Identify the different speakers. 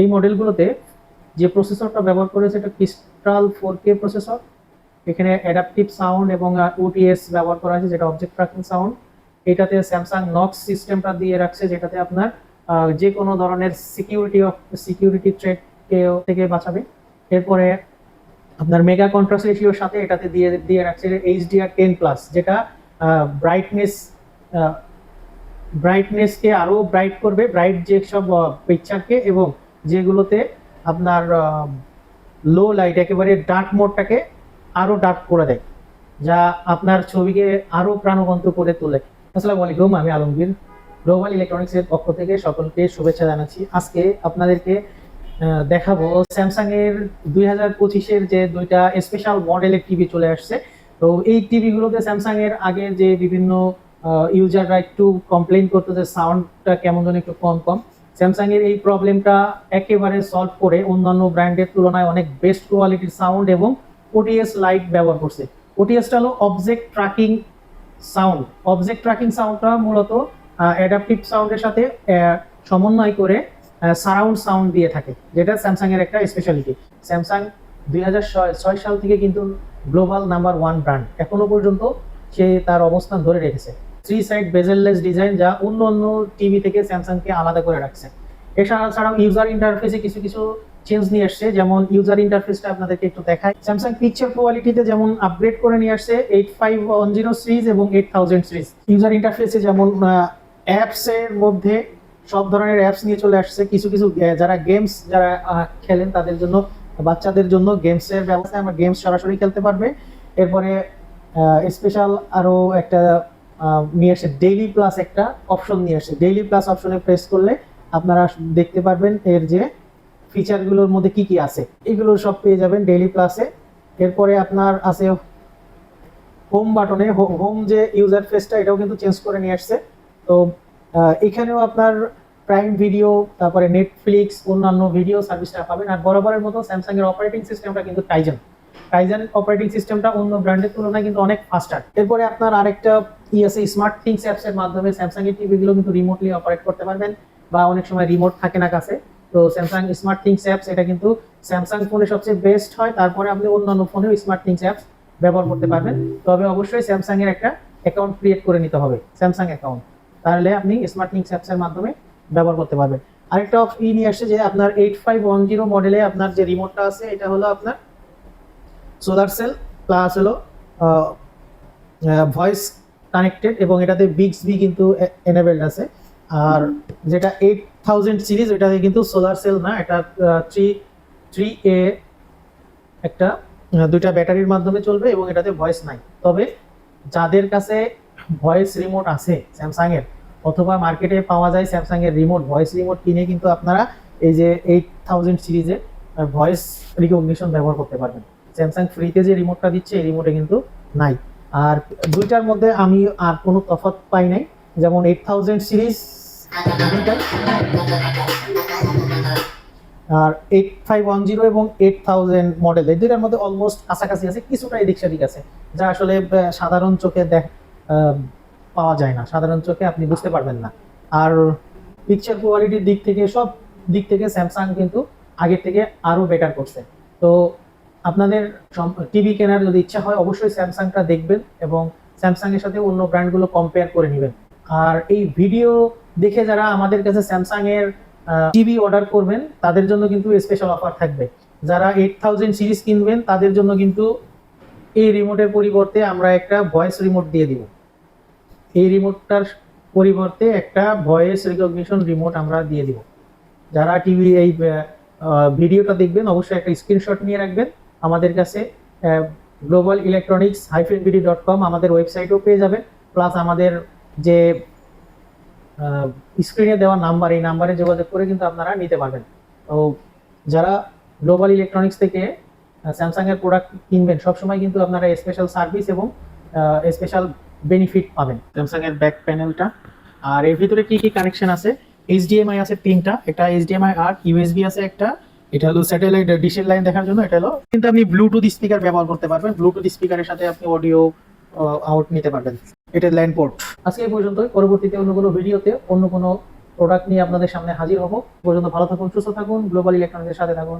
Speaker 1: এই মডেলগুলোতে যে প্রসেসরটা ব্যবহার করেছে এটা ক্রিস্টাল ফোর কে প্রসেসর, এখানে অ্যাডাপটিভ সাউন্ড এবং ওটিএস ব্যবহার করা হয়েছে, যেটা অবজেক্ট ট্র্যাকিং সাউন্ড এটাতে স্যামসাং নক্স সিস্টেমটা দিয়ে রাখছে, যেটাতে আপনার যে কোনো ধরনের সিকিউরিটি অফ সিকিউরিটি থ্রেটকে থেকে বাঁচাবে। এরপরে আপনার মেগা কন্ট্রাস্ট রেশিওর সাথে এটাতে দিয়ে দিয়ে রাখছে এইচডিআর টেন প্লাস যেটা ব্রাইটনেস ব্রাইটনেসকে আরও ব্রাইট করবে ব্রাইট যে সব পিকচারকে এবং যেগুলোতে আপনার লো লাইট একেবারে ডার্ক মোডটাকে আরও ডার্ক করে দেয়, যা আপনার ছবিকে আরও প্রাণবন্ত করে তোলে। আসসালামু আলাইকুম, আমি আলমগীর, গ্লোবাল ইলেকট্রনিক্সের পক্ষ থেকে সকলকে শুভেচ্ছা জানাচ্ছি। আজকে আপনাদেরকে দেখাবো স্যামসাং এর দুই হাজার পঁচিশের যে দুইটা স্পেশাল মডেলের টিভি চলে আসছে। তো এই টিভিগুলোতে স্যামসাং এর আগে যে বিভিন্ন ইউজাররা একটু কমপ্লেন করতো যে সাউন্ডটা কেমন যেন একটু কম কম স্যামসাং এর এই প্রবলেমটা একেবারে সলভ করে অন্যান্য ব্র্যান্ডের তুলনায় অনেক বেস্ট কোয়ালিটির সাউন্ড এবং ওটিএস লাইট ব্যবহার করছে। ওটিএসটা হলো object tracking sound object tracking সাউন্ডটা মূলত অ্যাডাপটিভ সাউন্ডের সাথে সমন্বয় করে সারাউন্ড সাউন্ড দিয়ে থাকে, যেটা স্যামসাং এর একটা স্পেশালিটি স্যামসাং দুই ছয় সাল থেকে কিন্তু গ্লোবাল নাম্বার ওয়ান ব্র্যান্ড এখনও পর্যন্ত সে তার অবস্থান ধরে রেখেছে। থ্রি সাইড বেজেললেস ডিজাইন যা অন্য অন্য টিভি থেকে স্যামসাংকে আলাদা করে রাখছে। এছাড়া ছাড়াও ইউজার ইন্টারফেসে কিছু কিছু চেঞ্জ নিয়ে আসছে, যেমন ইউজার ইন্টারফেসটা আপনাদেরকে একটু দেখায় স্যামসাং পিকচার কোয়ালিটিতে যেমন আপগ্রেড করে নিয়ে আসছে eight five one zero series এবং এইট থাউজেন্ড সিরিজ ইউজার ইন্টারফেসে যেমন অ্যাপসের মধ্যে সব ধরনের অ্যাপস নিয়ে চলে আসছে। কিছু কিছু যারা গেমস যারা খেলেন তাদের জন্য, বাচ্চাদের জন্য গেমসের ব্যবস্থা, আমরা গেমস সরাসরি খেলতে পারবে। এরপরে স্পেশাল আরও একটা নিয়ে আসছে ডেইলি প্লাস একটা অপশন নিয়ে আসছে ডেইলি প্লাস অপশনে প্রেস করলে আপনারা দেখতে পারবেন এর যে ফিচারগুলোর মধ্যে কি কি আছে। এগুলো সব পেয়ে যাবেন ডেইলি প্লাসে এরপরে আপনার আছে হোম বাটনে হোম যে ইউজার ফেসটা এটাও কিন্তু চেঞ্জ করে নিয়ে আসছে। তো এখানেও আপনার প্রাইম ভিডিও তারপরে নেটফ্লিক্স অন্যান্য ভিডিও সার্ভিসটা পাবেন। আর বরাবরের মতো স্যামসাং এর অপারেটিং সিস্টেমটা কিন্তু টাইজন টাইজন অপারেটিং সিস্টেমটা অন্য ব্র্যান্ডের তুলনায় কিন্তু অনেক ফাস্টার এরপরে আপনার আরেকটা ই স্মার্ট থিংস অ্যাপস এর মাধ্যমে স্যামসাং এর টিভিগুলো কিন্তু রিমোটলি অপারেট করতে পারবেন বা অনেক সময় রিমোট থাকে না কাছে। তো স্যামসাং স্মার্ট থিংস অ্যাপস এটা কিন্তু স্যামসাং ফোনে সবচেয়ে বেস্ট হয়। তারপরে আপনি অন্যান্য ফোনেও স্মার্ট থিংস অ্যাপস ব্যবহার করতে পারবেন। তবে অবশ্যই স্যামসাং এর একটা অ্যাকাউন্ট ক্রিয়েট করে নিতে হবে স্যামসাং অ্যাকাউন্ট তাহলে আপনি স্মার্ট থিংস অ্যাপস এর মাধ্যমে ব্যবহার করতে পারবেন। আরেকটা ই নিয়ে আসছে যে আপনার এইট ফাইভ ওয়ান জিরো মডেলে আপনার যে রিমোটটা আছে, এটা হলো আপনার সোলার সেল প্লাস হলো ভয়েস কানেক্টেড এবং এটাতে বিক্স বি কিন্তু এনেবেলড আছে। আর যেটা এইট থাউজেন্ড সিরিজ এটাতে কিন্তু সোলার সেল না, এটা থ্রি থ্রি এ একটা দুইটা ব্যাটারির মাধ্যমে চলবে এবং এটাতে ভয়েস নাই। তবে যাদের কাছে ভয়েস রিমোট আছে স্যামসাং এর অথবা মার্কেটে পাওয়া যায় স্যামসাং এর রিমোট ভয়েস রিমোট কিনে কিন্তু আপনারা এই যে এইট থাউজেন্ড সিরিজে ভয়েস রিকগনিশন ব্যবহার করতে পারবেন। স্যামসাং ফ্রিতে যে রিমোটটা দিচ্ছে, এই রিমোটে কিন্তু নাই। আর দুইটার মধ্যে আমি আর কোনো তফাৎ পাই নাই। যেমন এইট থাউজেন্ড সিরিজ আর এইট ফাইভ ওয়ান জিরো এবং এইট থাউজেন্ড মডেল এই দুইটার মধ্যে অলমোস্ট কাছাকাছি আছে, কিছুটা এদিক সেদিক আছে, যা আসলে সাধারণ চোখে দেখ পাওয়া যায় না। সাধারণ চোখে আপনি বুঝতে পারবেন না। আর পিকচার কোয়ালিটির দিক থেকে সব দিক থেকে স্যামসাং কিন্তু আগের থেকে আরও বেটার করছে। তো আপনাদের টিভি কেনার যদি ইচ্ছা হয়, অবশ্যই স্যামসাংটা দেখবেন এবং স্যামসাং এর সাথে অন্য ব্র্যান্ডগুলো কম্পেয়ার করে নেবেন। আর এই ভিডিও দেখে যারা আমাদের কাছে স্যামসাং এর টিভি অর্ডার করবেন, তাদের জন্য কিন্তু স্পেশাল অফার থাকবে। যারা এইট থাউজেন্ড সিরিজ কিনবেন, তাদের জন্য কিন্তু এই রিমোটের পরিবর্তে আমরা একটা ভয়েস রিমোট দিয়ে দিব। এই রিমোটটার পরিবর্তে একটা ভয়েস রিকগনিশন রিমোট আমরা দিয়ে দিব। যারা টিভি এই ভিডিওটা দেখবেন, অবশ্যই একটা স্ক্রিনশট নিয়ে রাখবেন। আমাদের কাছে global electronics hyphen BD dot com আমাদের ওয়েবসাইটও পেয়ে যাবেন প্লাস আমাদের যে স্ক্রিনে দেওয়া নাম্বার এই নাম্বারে যোগাযোগ করে কিন্তু আপনারা নিতে পারবেন। তো যারা গ্লোবাল ইলেকট্রনিক্স থেকে স্যামসাংয়ের প্রোডাক্ট কিনবেন, সবসময় কিন্তু আপনারা স্পেশাল সার্ভিস এবং স্পেশাল বেনিফিট পাবেন। স্যামসাংয়ের ব্যাক প্যানেলটা আর এর ভিতরে কি কি কানেকশন আছে? এইচডিএমআই আছে তিনটা। একটা এইচডিএমআই আর ইউএসবি আছে একটা। এটা হলো স্যাটেলাইট ডিশের লাইন দেখার জন্য, এটা হলো কিন্তু আপনি ব্লুটুথ স্পিকার ব্যবহার করতে পারবেন। ব্লুটুথ স্পিকারের সাথে আপনি অডিও আউট নিতে পারবেন। এটা ল্যান্ড পোর্ট আজকে এই পর্যন্ত পরবর্তীতে অন্য কোনো ভিডিওতে অন্য কোনো প্রোডাক্ট নিয়ে আপনাদের সামনে হাজির হব। পর্যন্ত ভালো থাকুন, সুস্থ থাকুন গ্লোবাল ইলেকট্রনিক্সের সাথে থাকুন।